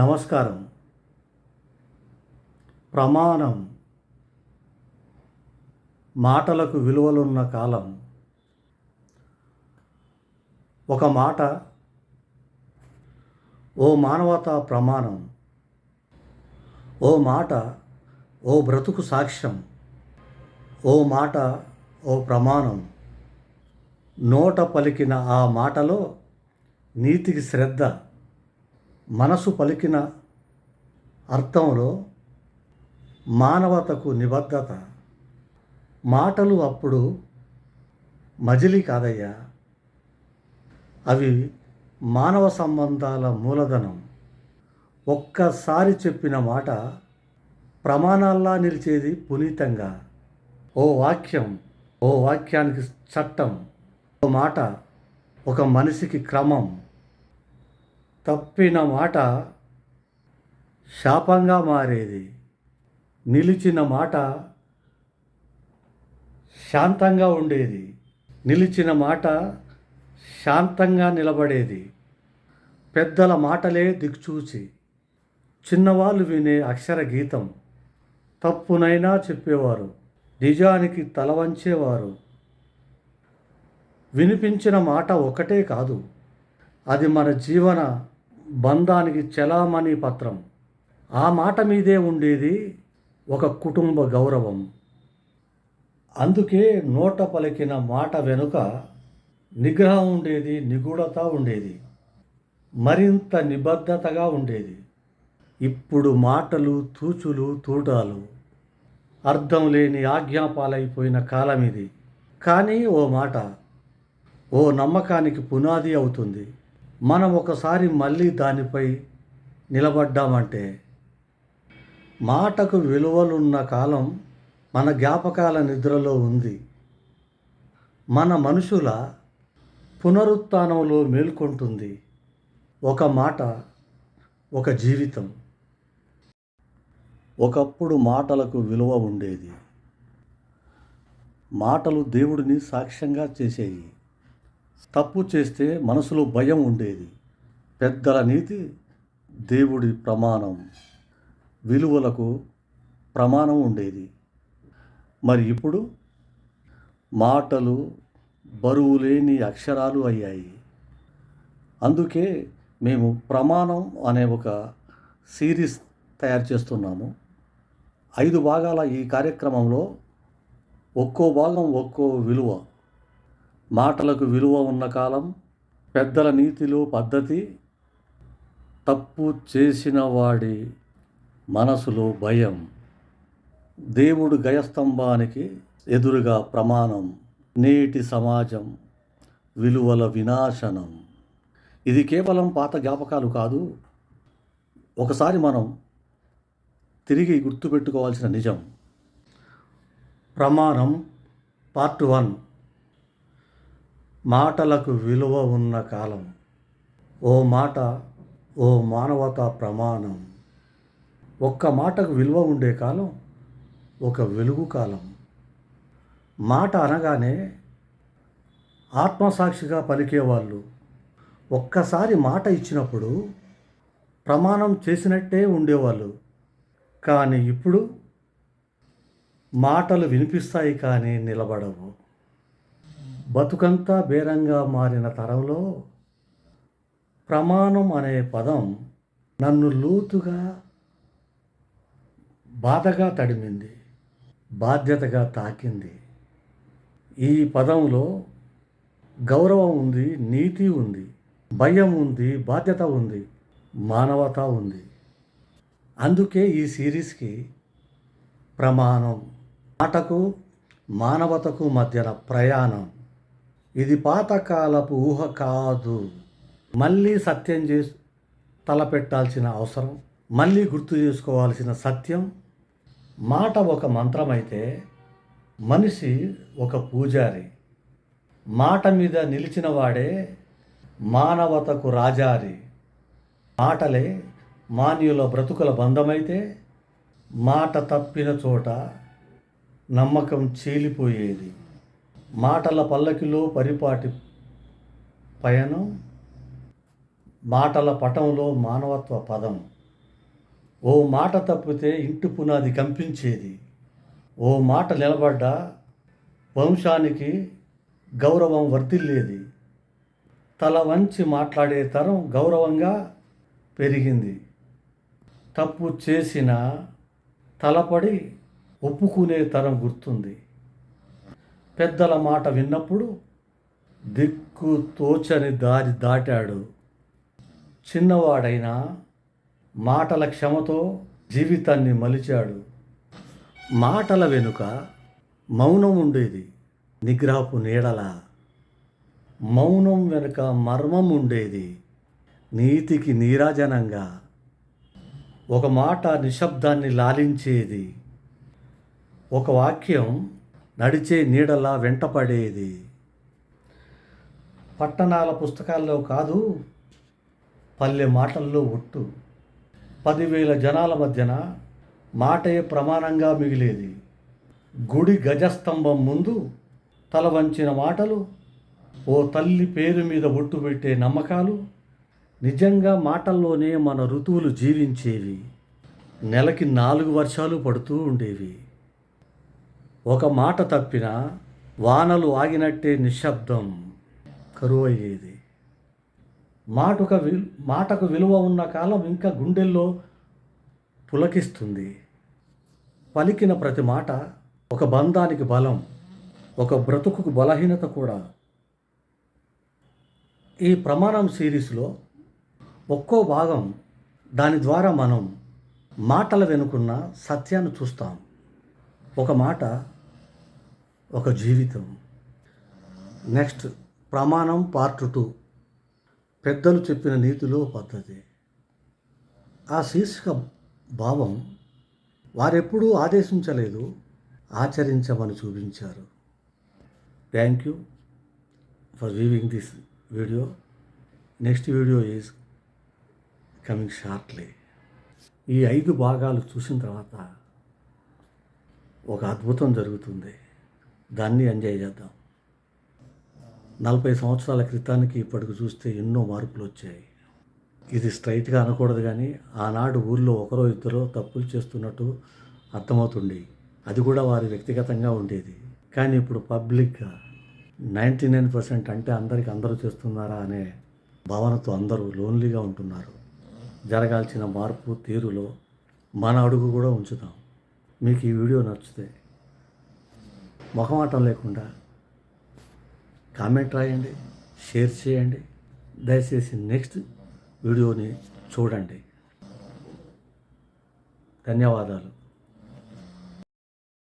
నమస్కారం. ప్రమాణం. మాటలకు విలువలున్న కాలం. ఒక మాట. ఓ మానవతా ప్రమాణం. ఓ మాట. ఓ బ్రతుకు సాక్ష్యం. ఓ మాట. ఓ ప్రమాణం. నోట పలికిన ఆ మాటలో నీతికి శ్రద్ధ. మనసు పలికిన అర్థంలో మానవతకు నిబద్ధత. మాటలు అప్పుడు మజిలీ కాదయ్యా. అవి మానవ సంబంధాల మూలధనం. ఒక్కసారి చెప్పిన మాట ప్రమాణాల్లా నిలిచేది పునీతంగా. ఓ వాక్యం ఓ వాక్యానికి చట్టం ఓ మాట ఒక మనిషికి క్రమం. తప్పిన మాట శాపంగా మారేది. నిలిచిన మాట శాంతంగా ఉండేది. నిలిచిన మాట శాంతంగా నిలబడేది. పెద్దల మాటలే దిక్చూచి చిన్నవాళ్ళు వినే అక్షర గీతం తప్పునైనా చెప్పేవారు. నిజానికి తల వంచేవారు. వినిపించిన మాట ఒకటే కాదు. అది మన జీవన బంధానికి చలామణి పత్రం. ఆ మాట మీదే ఉండేది ఒక కుటుంబ గౌరవం. అందుకే నోట పలికిన మాట వెనుక నిగ్రహం ఉండేది నిగూఢత ఉండేది మరింత నిబద్ధతగా ఉండేది. ఇప్పుడు మాటలు తూచులు తూటాలు అర్థం లేని ఆజ్ఞాపాలైపోయిన కాలం ఇది కానీ ఓ మాట ఓ నమ్మకానికి పునాది అవుతుంది. మనం ఒకసారి మళ్ళీ దానిపై నిలబడ్డామంటే మాటకు విలువలున్న కాలం మన జ్ఞాపకాల నిద్రలో ఉంది. మన మనుషుల పునరుత్నంలో మేల్కొంటుంది ఒక మాట ఒక జీవితం. ఒకప్పుడు మాటలకు విలువ ఉండేది. మాటలు దేవుడిని సాక్ష్యంగా చేసేవి తప్పు చేస్తే మనసులో భయం ఉండేది. పెద్దల నీతి దేవుడి ప్రమాణం. విలువలకు ప్రమాణం ఉండేది. మరి ఇప్పుడు మాటలు బరువు లేని అక్షరాలు అయ్యాయి. అందుకే మేము ప్రమాణం అనే ఒక సిరీస్ తయారు చేస్తున్నాము. ఐదు భాగాల ఈ కార్యక్రమంలో ఒక్కో భాగం ఒక్కో విలువ. మాటలకు విలువ ఉన్న కాలం పెద్దల నీతిలో పద్ధతి తప్పు చేసిన వాడి మనసులో భయం. దేవుడు గయస్తంభానికి ఎదురుగా ప్రమాణం నేటి సమాజం విలువల వినాశనం. ఇది కేవలం పాత జ్ఞాపకాలు కాదు ఒకసారి మనం తిరిగి గుర్తుపెట్టుకోవాల్సిన నిజం. ప్రమాణం పార్ట్ వన్. మాటలకు విలువ ఉన్న కాలం. ఓ మాట ఓ మానవతా ప్రమాణం. ఒక్క మాటకు విలువ ఉండే కాలం ఒక వెలుగు కాలం. మాట అనగానే ఆత్మసాక్షిగా పలికేవాళ్ళు. ఒక్కసారి మాట ఇచ్చినప్పుడు ప్రమాణం చేసినట్టే ఉండేవాళ్ళు. కానీ ఇప్పుడు మాటలు వినిపిస్తాయి కానీ నిలబడవు. బతుకంతా బేరంగా మారిన తరంలో ప్రమాణం అనే పదం నన్ను లోతుగా బాధగా తడిమింది బాధ్యతగా తాకింది. ఈ పదంలో గౌరవం ఉంది నీతి ఉంది భయం ఉంది బాధ్యత ఉంది మానవత ఉంది. అందుకే ఈ సిరీస్కి ప్రమాణం మాటకు మానవతకు మధ్యన ప్రయాణం. ఇది పాతకాలపు ఊహ కాదు. మళ్ళీ సత్యం చేసి తలపెట్టాల్సిన అవసరం మళ్ళీ గుర్తు చేసుకోవాల్సిన సత్యం. మాట ఒక మంత్రమైతే మనిషి ఒక పూజారి. మాట మీద నిలిచిన వాడే మానవతకు రాజారి. మాటలే మాన్యుల బ్రతుకుల బంధమైతే మాట తప్పిన చోట నమ్మకం చీలిపోయేది. మాటల పల్లకిలో పరిపాటి పయనం మాటల పటంలో మానవత్వ పదం. ఓ మాట తప్పితే ఇంటి పునాది కంపించేది. ఓ మాట నిలబడ్డా వంశానికి గౌరవం వర్ధిల్లేది తల వంచి మాట్లాడే తరం గౌరవంగా పెరిగింది. తప్పు చేసిన తలపడి ఒప్పుకునే తరం గుర్తుంది. పెద్దల మాట విన్నప్పుడు దిక్కు తోచని దారి దాటాడు. చిన్నవాడైనా మాటల క్షమతో జీవితాన్ని మలిచాడు. మాటల వెనుక మౌనం ఉండేది నిగ్రహపు నీడల. మౌనం వెనుక మర్మం ఉండేది నీతికి నీరాజనంగా. ఒక మాట నిశ్శబ్దాన్ని లాలించేది. ఒక వాక్యం నడిచే నీడలా వెంటపడేది పట్టణాల పుస్తకాల్లో కాదు పల్లె మాటల్లో ఒట్టు. పదివేల జనాల మధ్యన మాటే ప్రమాణంగా మిగిలేది. గుడి గజస్తంభం ముందు తల వంచిన మాటలు ఓ తల్లి పేరు మీద ఒట్టు పెట్టే నమ్మకాలు నిజంగా మాటల్లోనే మన ఋతువులు జీవించేవి. నెలకి నాలుగు వర్షాలు పడుతూ ఉండేవి. ఒక మాట తప్పిన వానలు ఆగినట్టే నిశ్శబ్దం కరువు అయ్యేది మాటకు విలు మాటకు విలువ ఉన్న కాలం ఇంకా గుండెల్లో పులకిస్తుంది. పలికిన ప్రతి మాట ఒక బంధానికి బలం ఒక బ్రతుకుకు బలహీనత కూడా. ఈ ప్రమాణం సిరీస్లో ఒక్కో భాగం దాని ద్వారా మనం మాటల వెనుకున్న సత్యాన్ని చూస్తాం. ఒక మాట ఒక జీవితం. నెక్స్ట్ ప్రమాణం పార్ట్ టూ. పెద్దలు చెప్పిన నీతిలో పద్ధతి. ఆ శీర్షిక భావం వారెప్పుడూ ఆదేశించలేదు ఆచరించమని చూపించారు. Thank you for viewing this video next video is coming shortly ఈ ఐదు భాగాలు చూసిన తర్వాత ఒక అద్భుతం జరుగుతుంది. దాన్ని ఎంజాయ్ చేద్దాం. నలభై సంవత్సరాల క్రితానికి ఇప్పటికి చూస్తే ఎన్నో మార్పులు వచ్చాయి. ఇది స్ట్రైట్గా అనకూడదు కానీ ఆనాడు ఊళ్ళో ఒకరో ఇద్దరో తప్పులు చేస్తున్నట్టు అర్థమవుతుంది. అది కూడా వారి వ్యక్తిగతంగా ఉండేది. కానీ ఇప్పుడు పబ్లిక్గా నైంటీ నైన్ పర్సెంట్ అంటే అందరికి అందరూ చేస్తున్నారా అనే భావనతో అందరూ లోన్లీగా ఉంటున్నారు. జరగాల్సిన మార్పు తీరులో మన అడుగు కూడా ఉంచుతాం. మీకు ఈ వీడియో నచ్చితే మొహమాటం లేకుండా కామెంట్ రాయండి షేర్ చేయండి. దయచేసి నెక్స్ట్ వీడియోని చూడండి. ధన్యవాదాలు.